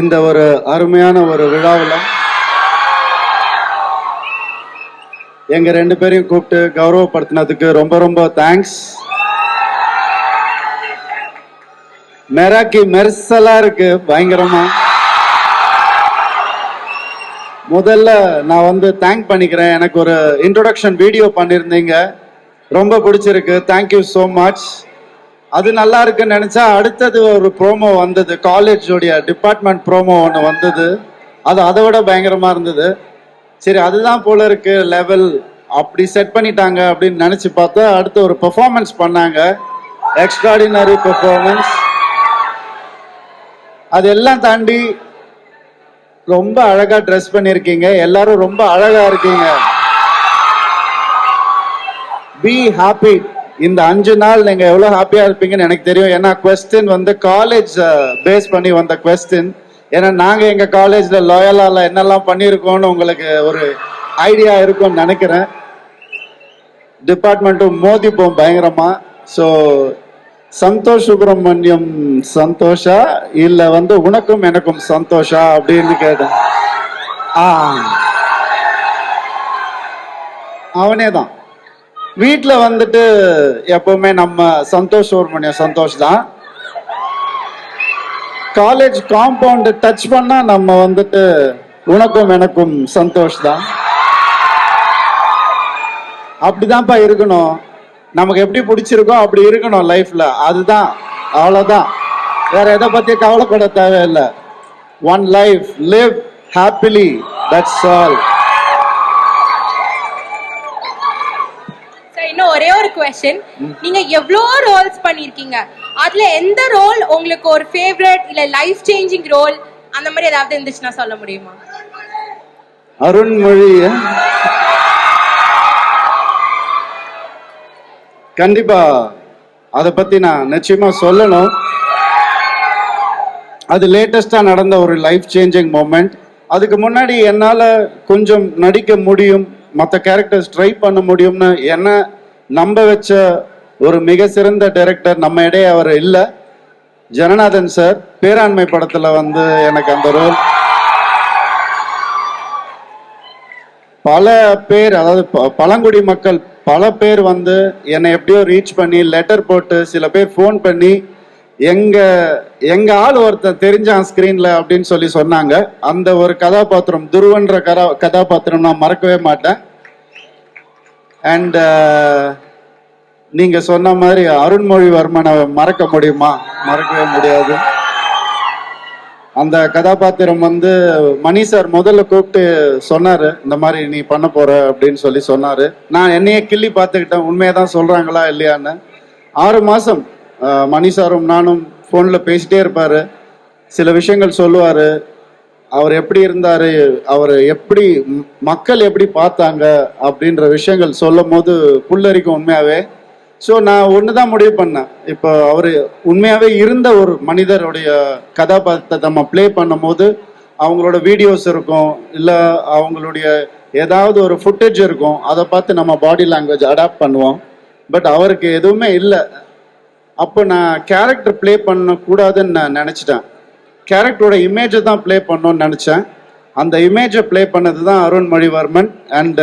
இந்த ஒரு அருமையான ஒரு விழாவில் எங்க ரெண்டு பேரையும் கூப்பிட்டு கௌரவப்படுத்தினதுக்கு ரொம்ப ரொம்ப தேங்க்ஸ் மெராக்கி மெர்சலா இருக்கு பயங்கரமா. முதல்ல நான் வந்து தேங்க் பண்ணிக்கிறேன். எனக்கு ஒரு இன்ட்ரோடக்ஷன் வீடியோ பண்ணியிருந்தீங்க. ரொம்ப பிடிச்சிருக்கு. தேங்க்யூ ஸோ மச் அது நல்லா இருக்குன்னு நினைச்சா அடுத்தது ஒரு ப்ரோமோ வந்தது. காலேஜோடைய டிபார்ட்மெண்ட் ப்ரோமோ ஒன்று வந்தது. அது அதை விட பயங்கரமா இருந்தது. சரி அதுதான் போல இருக்கு. லெவல் அப்படி செட் பண்ணிட்டாங்க அப்படின்னு நினைச்சு பார்த்தா அடுத்து ஒரு பெர்ஃபார்மன்ஸ் பண்ணாங்க. எக்ஸ்ட்ராடினரி பெர்ஃபார்மன்ஸ் அதெல்லாம் தாண்டி ரொம்ப அழகா ட்ரெஸ் பண்ணியிருக்கீங்க. எல்லாரும் ரொம்ப அழகா இருக்கீங்க. பி ஹாப்பி இந்த அஞ்சு நாள் நீங்க எவ்வளவு ஹாப்பியா இருப்பீங்கன்னு எனக்கு தெரியும். ஏன்னா கொஸ்டின் வந்து காலேஜ் பேஸ் பண்ணி வந்த கொஸ்டின் ஏன்னா நாங்க எங்க காலேஜ்ல லாயலால என்னெல்லாம் பண்ணிருக்கோம்னு உங்களுக்கு ஒரு ஐடியா இருக்கும்னு நினைக்கிறேன். டிபார்ட்மெண்ட்டும் மோதிப்போம் பயங்கரமா. ஸோ சந்தோஷ் சுப்பிரமணியம் சந்தோஷா? இல்ல வந்து உனக்கும் எனக்கும் சந்தோஷா? அப்படின்னு கேட்டேன். ஆ. அவனே தான். வீட்டில் வந்துட்டு எப்பவுமே நம்ம சந்தோஷ் சுப்பிரமணியம் சந்தோஷ் தான். காலேஜ் காம்பவுண்ட் டச் பண்ணா நம்ம வந்துட்டு உனக்கும் எனக்கும் சந்தோஷ் தான். அப்படிதான்ப்பா இருக்கணும். நமக்கு எப்படி பிடிச்சிருக்கோ அப்படி இருக்கணும் லைஃப்ல அதுதான். அவ்வளோதான் வேற எதை பத்தி கவலைப்பட தேவையில்லை. One life live happily that's all sir இன்னும் ஒரே ஒரு கொஸ்டின் நீங்க எவ்வளோ ரோல்ஸ் பண்ணிருக்கீங்க? அதுல எந்த ரோல் உங்களுக்கு ஒரு ஃபேவரட் இல்ல லைஃப் சேஞ்சிங் ரோல் அந்த மாதிரி ஏதாவது இருந்துச்சுன்னா சொல்ல முடியுமா? அருண்மொழி கண்டிப்பா. அதை பத்தி நான் நிச்சயமா சொல்லணும். அது லேட்டஸ்டா நடந்த ஒரு லைஃப் சேஞ்சிங் மூமெண்ட் அதுக்கு முன்னாடி என்னால கொஞ்சம் நடிக்க முடியும். மற்ற கேரக்டர்ஸ் ட்ரை பண்ண முடியும்னு என்ன நம்ப வச்ச ஒரு மிக சிறந்த டைரக்டர் நம்ம இடையே அவர் இல்லை. ஜனநாதன் சார் பேராண்மை படத்தில் வந்து எனக்கு அந்த ரோல் பல பேர் அதாவது ப- பழங்குடி மக்கள் பல பேர் வந்து என்னை எப்படியோ ரீச் பண்ணி லெட்டர் போட்டு சில பேர் ஃபோன் பண்ணி எங்க எங்க ஆள் ஒருத்தன் தெரிஞ்சான் ஸ்கிரீன்ல அப்படின்னு சொல்லி சொன்னாங்க. அந்த ஒரு கதாபாத்திரம் துருவன்ற கதா கதாபாத்திரம் நான் மறக்கவே மாட்டேன். அண்ட் uh, நீங்க சொன்ன மாதிரி அருண்மொழிவர்மனை மறக்க முடியுமா? மறக்கவே முடியாது. அந்த கதாபாத்திரம் வந்து மணி சார் முதல்ல கூப்பிட்டு சொன்னாரு இந்த மாதிரி நீ பண்ண போற அப்படின்னு சொல்லி சொன்னாரு. நான் என்னையே கிள்ளி பார்த்துக்கிட்டேன் உண்மையை தான் சொல்றாங்களா இல்லையான்னு. ஆறு மாசம் மணி சாரும் நானும் ஃபோனில் பேசிட்டே இருப்பாரு. சில விஷயங்கள் சொல்லுவாரு. அவர் எப்படி இருந்தார் அவர் எப்படி மக்கள் எப்படி பார்த்தாங்க அப்படின்ற விஷயங்கள் சொல்லும் போது புல்லரிக்கும் உண்மையாகவே ஸோ நான் ஒன்று தான் முடிவு பண்ணேன். இப்போ அவர் உண்மையாகவே இருந்த ஒரு மனிதருடைய கதாபாத்திரத்தை நம்ம ப்ளே பண்ணும்போது அவங்களோட வீடியோஸ் இருக்கும் இல்லை அவங்களுடைய ஏதாவது ஒரு ஃபுட்டேஜ் இருக்கும் அதை பார்த்து நம்ம பாடி லாங்குவேஜ் அடாப்ட் பண்ணுவோம். பட் அவருக்கு எதுவுமே இல்லை. அப்போ நான் கேரக்டர் ப்ளே பண்ணக்கூடாதுன்னு நான் நினச்சிட்டேன். கேரக்டரோட இமேஜை தான் ப்ளே பண்ணணும்னு நினச்சேன். அந்த இமேஜை ப்ளே பண்ணது தான் அருண்மொழிவர்மன் அண்ட்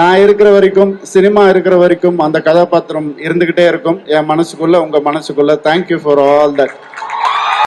நான் இருக்கிற வரைக்கும் சினிமா இருக்கிற வரைக்கும் அந்த கதாபாத்திரம் இருந்துக்கிட்டே இருக்கும். என் மனசுக்குள்ள உங்க மனசுக்குள்ள தேங்க்யூ ஃபார் ஆல் தட்